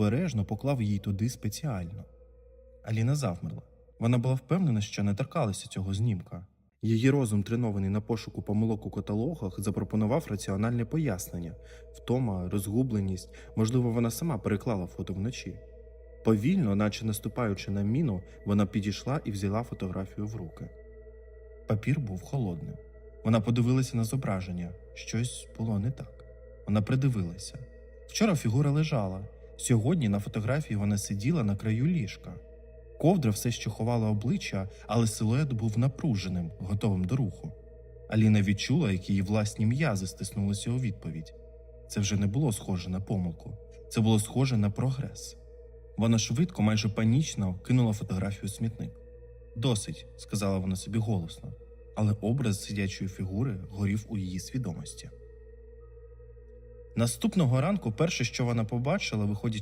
обережно поклав її туди спеціально. Аліна завмерла. Вона була впевнена, що не торкалася цього знімка. Її розум, тренований на пошуку помилок у каталогах, запропонував раціональне пояснення втома, розгубленість, можливо, вона сама переклала фото вночі. Повільно, наче наступаючи на міну, вона підійшла і взяла фотографію в руки. Папір був холодним. Вона подивилася на зображення. Щось було не так. Вона придивилася. Вчора фігура лежала. Сьогодні на фотографії вона сиділа на краю ліжка. Ковдра все ще ховала обличчя, але силует був напруженим, готовим до руху. Аліна відчула, як її власні м'язи стиснулися у відповідь. Це вже не було схоже на помилку, це було схоже на прогрес. Вона швидко, майже панічно кинула фотографію у смітник. Досить, сказала вона собі голосно, але образ сидячої фігури горів у її свідомості. Наступного ранку перше, що вона побачила, виходячи